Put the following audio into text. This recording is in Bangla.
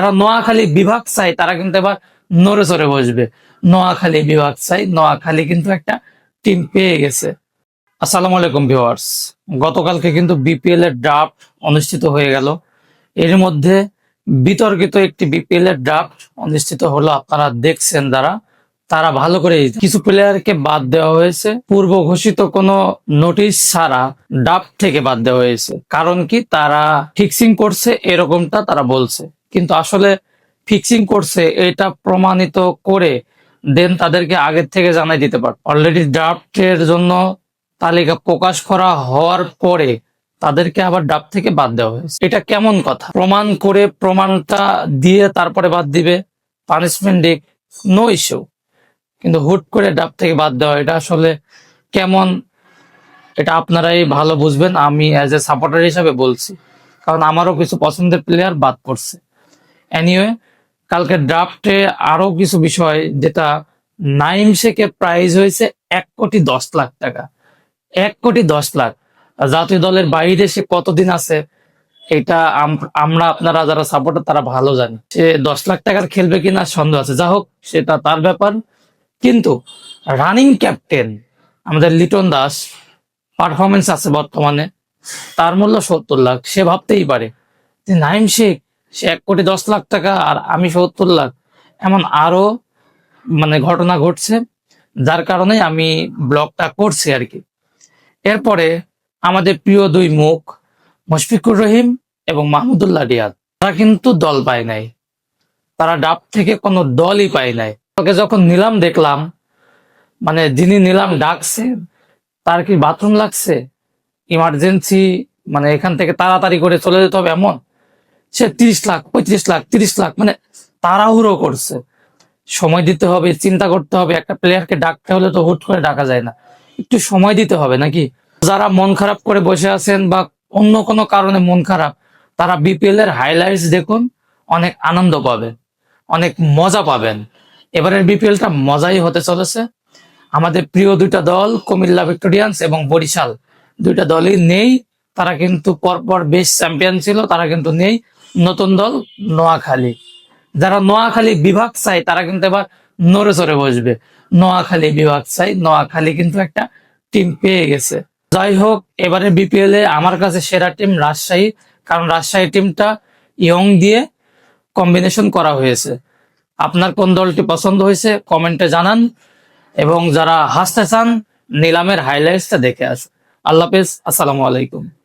যারা নোয়াখালী বিভাগ চাই, তারা কিন্তু এবার নড়ে চড়ে বসবে। নোয়াখালী বিভাগ চাই, নোয়াখালী কিন্তু একটা টিম পেয়ে গেছে। আসসালামু আলাইকুম ভিউয়ার্স গতকালকে কিন্তু বিপিএল এর ড্রাফট অনুষ্ঠিত হয়ে গেল। এর মধ্যে বিতর্কিত একটি বিপিএল এর ড্রাফট অনুষ্ঠিত হলো, আপনারা দেখছেন যারা তারা ভালো করে কিছু প্লেয়ারকে বাদ দেওয়া হয়েছে। পূর্ব ঘোষিত কোনো নোটিশ ছাড়া ড্রাফট থেকে বাদ দেওয়া হয়েছে। কারণ কি? তারা ফিক্সিং করছে, এরকমটা তারা বলছে। কিন্তু আসলে ফিক্সিং করছে, এটা প্রমাণিত করে দেন তাদেরকে আগের থেকে জানাই দিতে পারত অলরেডি ড্রাফটের জন্য তালিকা প্রকাশ করা হওয়ার পরে তাদেরকে আবার ডাব থেকে বাদ দেওয়া হয়েছে। এটা কেমন কথা? প্রমাণ করে প্রমাণটা দিয়ে তারপরে বাদ দিবে। পানিশমেন্ট দিক নো ইস্যু কিন্তু হুট করে ডাব থেকে বাদ দেওয়া, এটা আসলে কেমন? এটা আপনারাই ভালো বুঝবেন। আমি অ্যাজ এ সাপোর্টার হিসাবে বলছি। কারণ আমারও কিছু পছন্দের প্লেয়ার বাদ পড়ছে। এনিওয়ে কালকে ড্রাফটে আরও কিছু বিষয় যেটা নাইম শেখের প্রাইস হয়েছে এক কোটি দশ লাখ টাকা। এক কোটি দশ লাখ। জাতীয় দলের বাইরে সে কতদিন আছে, এটা আমরা আপনারা যারা সাপোর্টার তারা ভালো জানি। সে দশ লাখ টাকার খেলবে কিনা সন্দেহ আছে। যা হোক, সেটা তার ব্যাপার। কিন্তু রানিং ক্যাপ্টেন আমাদের লিটন দাস পারফরমেন্স আছে বর্তমানে। তার মূল্য সত্তর লাখ। সে ভাবতেই পারে যে নাইম শেখ সে এক কোটি দশ লাখ টাকা আর আমি সত্তর লাখ। এমন আরও মানে ঘটনা ঘটছে, যার কারণে আমি ব্লগটা করছি আর কি। এরপরে আমাদের প্রিয় দুই মুখ, মুশফিকুর রহিম এবং মাহমুদুল্লাহ রিয়াদ। তারা কিন্তু দল পায় নাই। তারা ডাব থেকে কোনো দলই পায় নাই। ওকে যখন নিলাম দেখলাম মানে যিনি নিলাম ডাকছে, তার কি বাথরুম লাগছে? ইমার্জেন্সি মানে এখান থেকে তাড়াতাড়ি করে চলে যেতে হবে এমন? সে তিরিশ লাখ, পঁয়ত্রিশ লাখ, তিরিশ লাখ মানে তাড়াহুড়ো করছে। সময় দিতে হবে, চিন্তা করতে হবে, একটা প্লেয়ারকে ডাকতে হলে তো হুট করে ডাকা যায় না। একটু সময় দিতে হবে নাকি? যারা মন খারাপ করে বসে আছেন বা অন্য কোনো কারণে মন খারাপ, তারা বিপিএল এর হাইলাইটস দেখুন, অনেক আনন্দ পাবেন, অনেক মজা পাবেন। এবারের বিপিএলটা মজাই হতে চলেছে। আমাদের প্রিয় দুইটা দল, কুমিল্লা ভিক্টোরিয়ান্স এবং বরিশাল, দুইটা দলই নেই, তারা কিন্তু পরপর বেশ চ্যাম্পিয়ন ছিল, তারা কিন্তু নেই। নতুন দল নোয়াখালী। যারা নোয়াখালী বিভাগ চাই তারা কিন্তু এবার নড়ে চড়ে বসবে। নোয়াখালী বিভাগ চাই নোয়াখালী কিন্তু একটা টিম পেয়ে গেছে। যাই হোক, এবারে বিপিএল এ আমার কাছে সেরা টিম রাজশাহী, কারণ রাজশাহী টিমটা ইয়ং দিয়ে কম্বিনেশন করা হয়েছে। আপনার কোন দলটি পছন্দ হয়েছে কমেন্টে জানান। এবং যারা হাসতে চান, নিলামের হাইলাইটসটা দেখে আসুন। আল্লাহ হাফেজ, আসসালামু আলাইকুম।